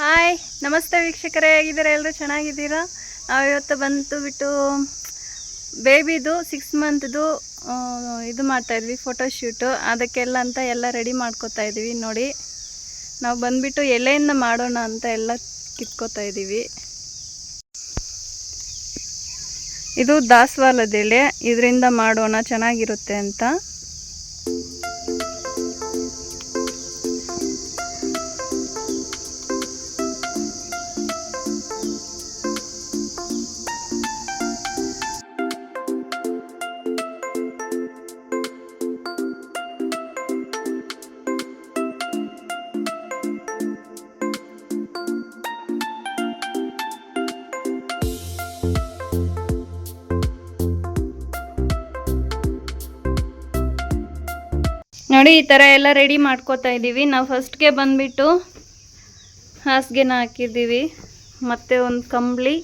Hi, ನಮಸ್ತೆ ವೀಕ್ಷಕರೇ, ಹೇಗಿದ್ದೀರಾ? ಎಲ್ಲರೂ ಚೆನ್ನಾಗಿದ್ದೀರಾ? ನಾವು ಇವತ್ತು ಬಂತು ಬಿಟ್ಟು ಬೇಬಿದು ಸಿಕ್ಸ್ ಮಂತ್ದು ಇದು ಮಾಡ್ತಾ ಇದ್ವಿ ಫೋಟೋಶೂಟು ಅದಕ್ಕೆಲ್ಲ ಅಂತ ಎಲ್ಲ ರೆಡಿ ಮಾಡ್ಕೋತಾ ಇದ್ದೀವಿ, ನೋಡಿ. ನಾವು ಬಂದ್ಬಿಟ್ಟು ಎಲೆಯಿಂದ ಮಾಡೋಣ ಅಂತ ಎಲ್ಲ ಕಿತ್ಕೋತಾ ಇದ್ದೀವಿ. ಇದು ದಾಸವಾಳದ ಎಲೆ, ಇದರಿಂದ ಮಾಡೋಣ, ಚೆನ್ನಾಗಿರುತ್ತೆ ಅಂತ. ನೋಡಿ, ಈ ಥರ ಎಲ್ಲ ರೆಡಿ ಮಾಡ್ಕೋತಾ ಇದ್ದೀವಿ. ನಾವು ಫಸ್ಟ್ಗೆ ಬಂದುಬಿಟ್ಟು ಹಾಸಿಗೆನ ಹಾಕಿದ್ದೀವಿ. ಮತ್ತು ಒಂದು ಕಂಬಳಿ,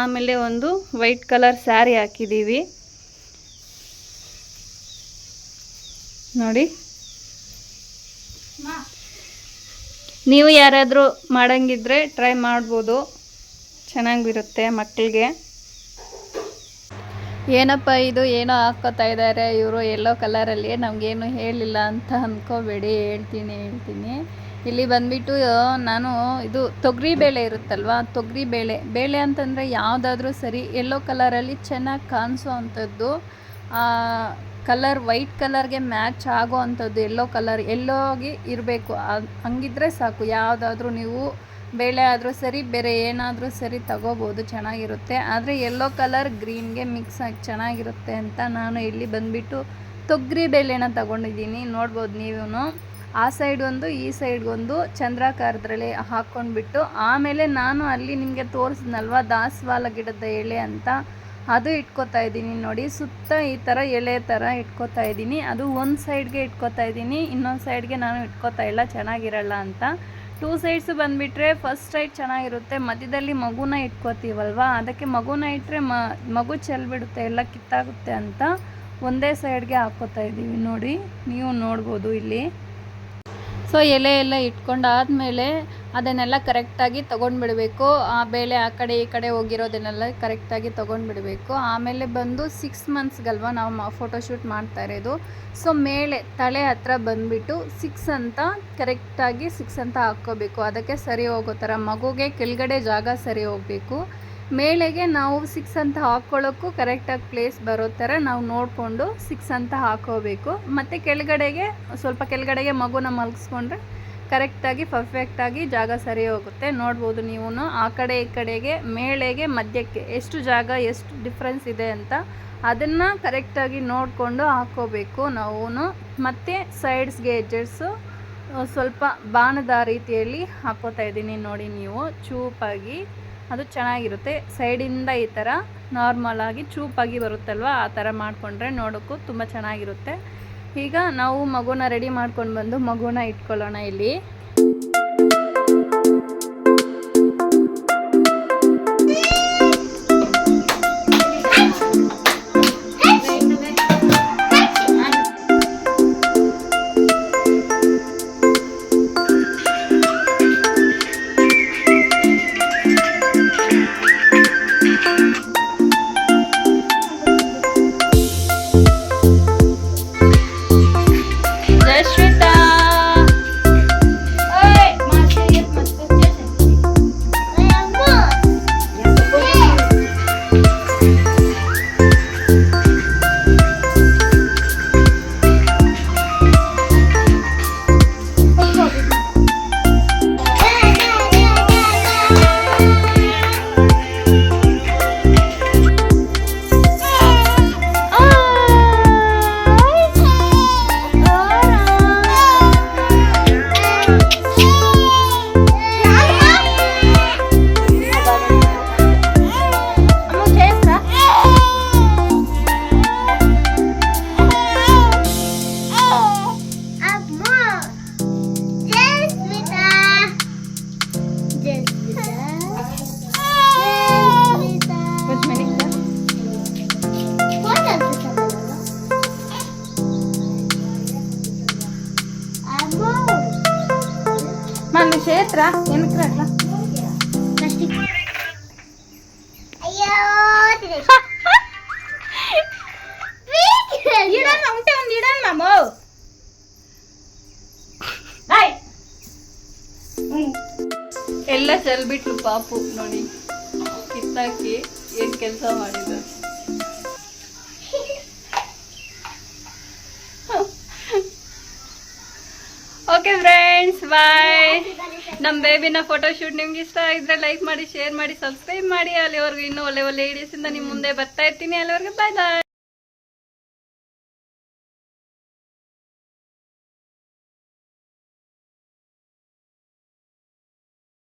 ಆಮೇಲೆ ಒಂದು ವೈಟ್ ಕಲರ್ ಸ್ಯಾರಿ ಹಾಕಿದ್ದೀವಿ. ನೋಡಿ. ನೀವು ಯಾರಾದರೂ ಮಾಡಂಗಿದ್ರೆ ಟ್ರೈ ಮಾಡ್ಬೋದು. ಚೆನ್ನಾಗಿರುತ್ತೆ ಮಕ್ಕಳಿಗೆ ಏನಪ್ಪ ಇದು? ಏನೋ ಹಾಕ್ಕೋತಾ ಇದ್ದಾರೆ ಇವರು ಎಲ್ಲೋ ಕಲರಲ್ಲಿ ನಮಗೇನು ಹೇಳಿಲ್ಲ ಅಂತ ಅಂದ್ಕೋಬೇಡಿ ಹೇಳ್ತೀನಿ ಹೇಳ್ತೀನಿ. ಇಲ್ಲಿ ಬಂದ್ಬಿಟ್ಟು ನಾನು ಇದು ತೊಗರಿ ಬೇಳೆ ಇರುತ್ತಲ್ವ? ತೊಗರಿ ಬೇಳೆ. ಬೇಳೆ ಅಂತಂದರೆ ಯಾವುದಾದ್ರೂ ಸರಿ ಎಲ್ಲೋ ಕಲರಲ್ಲಿ ಚೆನ್ನಾಗಿ ಕಾಣಿಸೋ ಅಂಥದ್ದು ಕಲರ್ ವೈಟ್ ಕಲರ್ಗೆ ಮ್ಯಾಚ್ ಆಗೋ ಅಂಥದ್ದು ಎಲ್ಲೋ ಕಲರ್ ಎಲ್ಲೋಗಿ ಇರಬೇಕು. ಹಂಗಿದ್ರೆ ಸಾಕು. ಯಾವುದಾದ್ರೂ ನೀವು ಬೇಳೆ ಆದರೂ ಸರಿ, ಬೇರೆ ಏನಾದರೂ ಸರಿ ತಗೋಬೋದು, ಚೆನ್ನಾಗಿರುತ್ತೆ. ಆದರೆ ಎಲ್ಲೋ ಕಲರ್ ಗ್ರೀನ್ಗೆ ಮಿಕ್ಸ್ ಆಗಿ ಚೆನ್ನಾಗಿರುತ್ತೆ ಅಂತ ನಾನು ಇಲ್ಲಿ ಬಂದುಬಿಟ್ಟು ತೊಗರಿ ಬೇಳೆನ ತಗೊಂಡಿದ್ದೀನಿ. ನೋಡ್ಬೋದು ನೀವೂ ಆ ಸೈಡ್ ಒಂದು, ಈ ಸೈಡ್ಗೊಂದು ಚಂದ್ರಾಕಾರದ್ರಲ್ಲಿ ಹಾಕ್ಕೊಂಡ್ಬಿಟ್ಟು ಆಮೇಲೆ ನಾನು ಅಲ್ಲಿ ನಿಮಗೆ ತೋರಿಸಿದ್ನಲ್ವ, ದಾಸವಾಳ ಗಿಡದ ಎಳೆ ಅಂತ? ಅದು ಇಟ್ಕೋತಾ ಇದ್ದೀನಿ ನೋಡಿ. ಸುತ್ತ ಈ ಥರ ಎಳೆ ಥರ ಇಟ್ಕೋತಾ ಇದ್ದೀನಿ. ಅದು ಒಂದು ಸೈಡ್ಗೆ ಇಟ್ಕೋತಾ ಇದ್ದೀನಿ, ಇನ್ನೊಂದು ಸೈಡ್ಗೆ ನಾನು ಇಟ್ಕೋತಾ ಇಲ್ಲ, ಚೆನ್ನಾಗಿರಲ್ಲ ಅಂತ. ಟೂ ಸೈಡ್ಸ್ ಬಂದುಬಿಟ್ರೆ ಫಸ್ಟ್ ಸೈಡ್ ಚೆನ್ನಾಗಿರುತ್ತೆ, ಮಧ್ಯದಲ್ಲಿ ಮಗುನ ಇಟ್ಕೋತೀವಲ್ವಾ? ಅದಕ್ಕೆ ಮಗುನ ಇಟ್ಟರೆ ಮಗು ಚೆಲ್ಬಿಡುತ್ತೆ, ಎಲ್ಲ ಕಿತ್ತಾಗುತ್ತೆ ಅಂತ ಒಂದೇ ಸೈಡ್ಗೆ ಹಾಕ್ಕೋತಾ ಇದ್ದೀವಿ ನೋಡಿ, ನೀವು ನೋಡ್ಬೋದು ಇಲ್ಲಿ. ಸೊ ಎಲೆ ಎಲ್ಲ ಇಟ್ಕೊಂಡಾದ್ಮೇಲೆ ಅದನ್ನೆಲ್ಲ ಕರೆಕ್ಟಾಗಿ ತೊಗೊಂಡ್ಬಿಡಬೇಕು. ಆ ಬೇಳೆ ಆ ಕಡೆ ಈ ಕಡೆ ಹೋಗಿರೋದನ್ನೆಲ್ಲ ಕರೆಕ್ಟಾಗಿ ತೊಗೊಂಡ್ಬಿಡಬೇಕು. ಆಮೇಲೆ ಬಂದು ಸಿಕ್ಸ್ ಮಂತ್ಸ್ಗಲ್ವ ನಾವು ಫೋಟೋಶೂಟ್ ಮಾಡ್ತಾ ಇರೋದು. ಸೊ ಮೇಲೆ ತಲೆ ಹತ್ರ ಬಂದುಬಿಟ್ಟು ಸಿಕ್ಸ್ ಅಂತ ಕರೆಕ್ಟಾಗಿ ಸಿಕ್ಸ್ ಅಂತ ಹಾಕ್ಕೋಬೇಕು. ಅದಕ್ಕೆ ಸರಿ ಹೋಗೋ ಥರ, ಮಗುಗೆ ಕೆಳಗಡೆ ಜಾಗ ಸರಿ ಹೋಗಬೇಕು. ಮೇಳೆಗೆ ನಾವು ಸಿಕ್ಸ್ ಅಂತ ಹಾಕ್ಕೊಳ್ಳೋಕ್ಕೂ ಕರೆಕ್ಟಾಗಿ ಪ್ಲೇಸ್ ಬರೋ ಥರ ನಾವು ನೋಡಿಕೊಂಡು ಸಿಕ್ಸ್ ಅಂತ ಹಾಕೋಬೇಕು ಮತ್ತು ಕೆಳಗಡೆಗೆ, ಸ್ವಲ್ಪ ಕೆಳಗಡೆಗೆ ಮಗುನ ಮಲಗಿಸ್ಕೊಂಡ್ರೆ ಕರೆಕ್ಟಾಗಿ, ಪರ್ಫೆಕ್ಟಾಗಿ ಜಾಗ ಸರಿ ಹೋಗುತ್ತೆ. ನೋಡ್ಬೋದು ನೀವು ಆ ಕಡೆ, ಈ ಕಡೆಗೆ, ಮೇಳೆಗೆ, ಮಧ್ಯಕ್ಕೆ ಎಷ್ಟು ಜಾಗ, ಎಷ್ಟು ಡಿಫ್ರೆನ್ಸ್ ಇದೆ ಅಂತ ಅದನ್ನು ಕರೆಕ್ಟಾಗಿ ನೋಡಿಕೊಂಡು ಹಾಕೋಬೇಕು ನಾವು ಮತ್ತು ಸೈಡ್ಸ್ಗೆ ಎಡ್ಜಸ್ಸು ಸ್ವಲ್ಪ ಬಾಣದ ರೀತಿಯಲ್ಲಿ ಹಾಕೋತಾ ಇದ್ದೀನಿ ನೋಡಿ ನೀವು. ಚೂಪಾಗಿ. ಅದು ಚೆನ್ನಾಗಿರುತ್ತೆ. ಸೈಡಿಂದ ಈ ಥರ ನಾರ್ಮಲಾಗಿ ಚೂಪಾಗಿ ಬರುತ್ತಲ್ವ? ಆ ಥರ ಮಾಡಿಕೊಂಡ್ರೆ ನೋಡೋಕ್ಕೂ ತುಂಬ ಚೆನ್ನಾಗಿರುತ್ತೆ. ಈಗ ನಾವು ಮಗುನ ರೆಡಿ ಮಾಡ್ಕೊಂಡು ಬಂದು ಮಗುನ ಇಟ್ಕೊಳ್ಳೋಣ ಇಲ್ಲಿ. ನನ್ನ ಕ್ಷೇತ್ರ? ಎನ್ಕ್ರಲ್ಲ ಇಡಲ್ಲ ಉಂಟೆ ಒಂದು ಇಡಲ್ಲ ನಮ್ಮ ಎಲ್ಲ ಚೆಲ್ಬಿಟ್ರು ಪಾಪು ನೋಡಿ. ಕಿತ್ತಾಕಿ ಏನ್ ಕೆಲಸ ಮಾಡಿದ್ರು. ಓಕೆ ಫ್ರೆಂಡ್ಸ್ ಬಾಯ್ ನಮ್ಮ ಬೇಬಿನ ಫೋಟೋಶೂಟ್ ನಿಮ್ಗೆ ಇಷ್ಟ ಆಗಿದ್ರೆ ಲೈಕ್ ಮಾಡಿ ಶೇರ್ ಮಾಡಿ ಸಬ್ಸ್ಕ್ರೈಬ್ ಮಾಡಿ. ಅಲ್ಲಿವರೆಗೂ ಇನ್ನೂ ಒಳ್ಳೆ ಒಳ್ಳೆ ಇಂದ ನಿಮ್ಮ ಮುಂದೆ ಬರ್ತಾ ಇರ್ತೀನಿ. ಅಲ್ಲಿವರೆಗೂ ಬಾಯ್ ಬಾಯ್